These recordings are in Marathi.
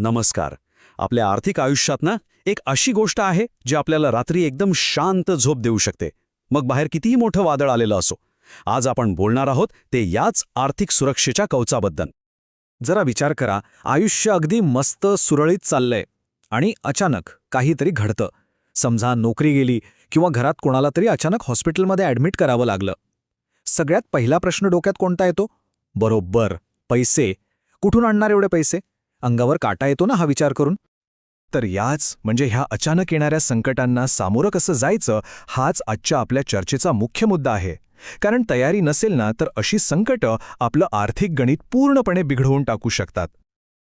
नमस्कार. आपल्या आर्थिक आयुष्यात ना एक अशी गोष्ट आहे जी आपल्याला रात्री एकदम शांत झोप देऊ शकते. मग बाहेर कितीही मोठं वादळ आलेलं असो आज आपण बोलणार आहोत ते याच आर्थिक सुरक्षेच्या कवचाबद्दल. जरा विचार करा आयुष्य अगदी मस्त सुरळीत चाललंय आणि अचानक काहीतरी घडतं. समजा नोकरी गेली किंवा घरात कोणाला तरी अचानक हॉस्पिटलमध्ये ॲडमिट करावं लागलं. सगळ्यात पहिला प्रश्न डोक्यात कोणता येतो? बरोबर पैसे. कुठून आणणार एवढे पैसे? अंगावर काटा येतो ना हा विचार करून? तर याच म्हणजे ह्या अचानक येणाऱ्या संकटांना सामोरं कसं जायचं हाच आजच्या आपल्या चर्चेचा मुख्य मुद्दा आहे. कारण तयारी नसेल ना तर अशी संकटं आपलं आर्थिक गणित पूर्णपणे बिघडवून टाकू शकतात.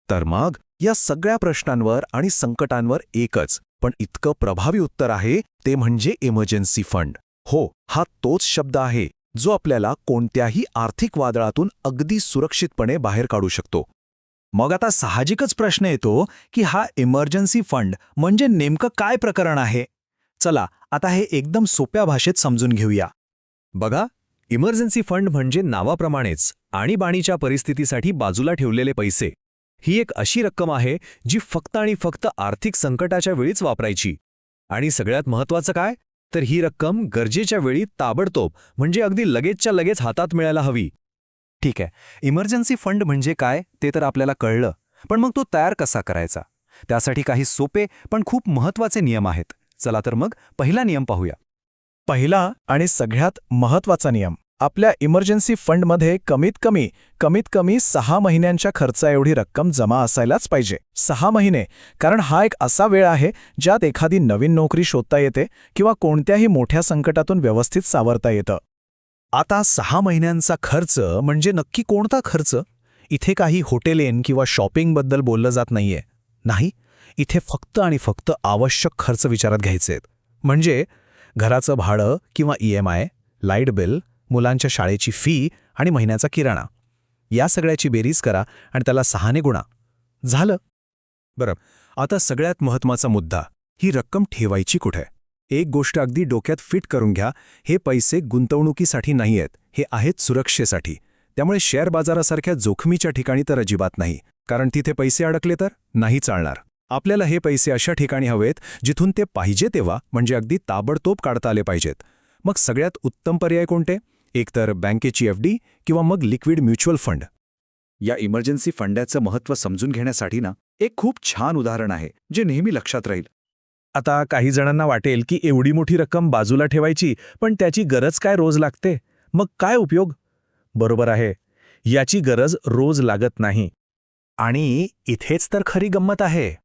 तर मग या सगळ्या प्रश्नांवर आणि संकटांवर एकच पण इतकं प्रभावी उत्तर आहे ते म्हणजे इमर्जन्सी फंड. हो हा तोच शब्द आहे जो आपल्याला कोणत्याही आर्थिक वादळातून अगदी सुरक्षितपणे बाहेर काढू शकतो. मग आता साहजिकच प्रश्न येतो की हा इमर्जन्सी फंड म्हणजे नेमकं काय प्रकरण आहे? चला आता हे एकदम सोप्या भाषेत समजून घेऊया. बघा इमर्जन्सी फंड म्हणजे नावाप्रमाणेच आणीबाणीच्या परिस्थितीसाठी बाजूला ठेवलेले पैसे. ही एक अशी रक्कम आहे जी फक्त आणि फक्त आर्थिक संकटाच्या वेळीच वापरायची. आणि सगळ्यात महत्त्वाचं काय? तर ही रक्कम गरजेच्या वेळी ताबडतोब म्हणजे अगदी लगेचच्या लगेच हातात मिळायला हवी. ठीक आहे. इमर्जन्सी फंड म्हणजे काय ते तर आपल्याला कळलं. पण मग तो तयार कसा करायचा? त्यासाठी काही सोपे पण खूप महत्त्वाचे नियम आहेत. चला तर मग पहिला नियम पाहूया. पहिला आणि सगळ्यात महत्त्वाचा नियम. आपल्या इमर्जन्सी फंडमध्ये कमीत कमी कमीत कमी सहा महिन्यांच्या खर्चा एवढी रक्कम जमा असायलाच पाहिजे. सहा महिने. कारण हा एक असा वेळ आहे ज्यात एखादी नवीन नोकरी शोधता येते किंवा कोणत्याही मोठ्या संकटातून व्यवस्थित सावरता येतं. आता सहा महिन्यांचा खर्च म्हणजे नक्की कोणता खर्च? इथे काही हॉटेलेन किंवा शॉपिंगबद्दल बोललं जात नाहीये. नाही इथे फक्त आणि फक्त आवश्यक खर्च विचारात घ्यायचे आहेत. म्हणजे घराचं भाडं किंवा E M I light bill मुलांच्या शाळेची फी आणि महिन्याचा किराणा. या सगळ्याची बेरीज करा आणि त्याला सहाने गुणा. झालं? बरं आता सगळ्यात महत्त्वाचा मुद्दा ही रक्कम ठेवायची कुठे? एक गोष्ट अगदी डोक्यात फिट करून घ्या हे पैसे गुंतवणुकीसाठी नाही आहेत हे आहेत सुरक्षेसाठी. त्यामुळे शेअर बाजारासारख्या जोखमीच्या ठिकाणी तर अजिबात नाही कारण तिथे पैसे अडकले तर नाही चालणार. आपल्याला हे पैसे अशा ठिकाणी हवेत जिथून ते पाहिजे तेव्हा म्हणजे अगदी ताबडतोब काढता आले पाहिजेत. मग सगळ्यात उत्तम पर्याय कोणते? एकतर बँकेची एफ डी किंवा मग लिक्विड म्युच्युअल फंड. या इमर्जन्सी फंडाचं महत्त्व समजून घेण्यासाठी ना एक खूप छान उदाहरण आहे जे नेहमी लक्षात राहील. आता काही जणांना वाटेल की एवढी मोठी रक्कम बाजूला ठेवायची पण त्याची गरज काय रोज लागते? मग काय उपयोग? बरोबर आहे. याची गरज रोज लागत नाही. आणि इथेच तर खरी गंमत आहे.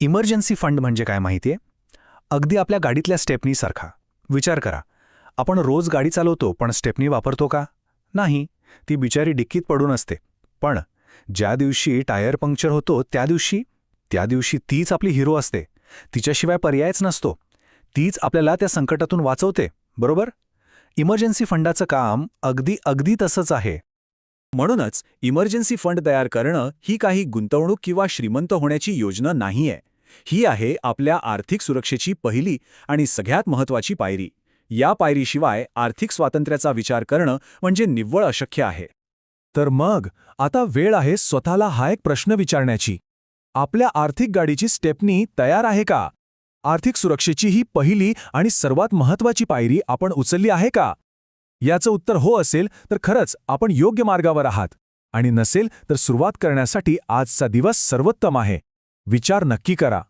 इमर्जन्सी फंड म्हणजे काय माहितीये? अगदी आपल्या गाडीतल्या स्टेपनीसारखा. विचार करा. आपण रोज गाडी चालवतो पण स्टेपनी वापरतो का? नाही. ती बिचारी डिक्कीत पडून असते. पण ज्या दिवशी टायर पंक्चर होतो त्या दिवशी? त्या दिवशी तीच आपली हिरो असते. तिच्याशिवाय पर्यायच नसतो. तीच आपल्याला त्या संकटातून वाचवते बरोबर? इमर्जन्सी फंडाचं काम अगदी अगदी तसंच आहे. म्हणूनच इमर्जन्सी फंड तयार करणं ही काही गुंतवणूक किंवा श्रीमंत होण्याची योजना नाहीये. ही आहे आपल्या आर्थिक सुरक्षेची पहिली आणि सगळ्यात महत्त्वाची पायरी. या पायरीशिवाय आर्थिक स्वातंत्र्याचा विचार करणं म्हणजे निव्वळ अशक्य आहे. तर मग आता वेळ आहे स्वतःला हा एक प्रश्न विचारण्याची. आपल्या आर्थिक गाडीची स्टेपनी तयार आहे का? आर्थिक सुरक्षेची ही पहिली आणि सर्वात महत्त्वाची पायरी आपण उचलली आहे का? याचं उत्तर हो असेल तर खरंच आपण योग्य मार्गावर आहात. आणि नसेल तर सुरुवात करण्यासाठी आजचा दिवस सर्वोत्तम आहे. विचार नक्की करा.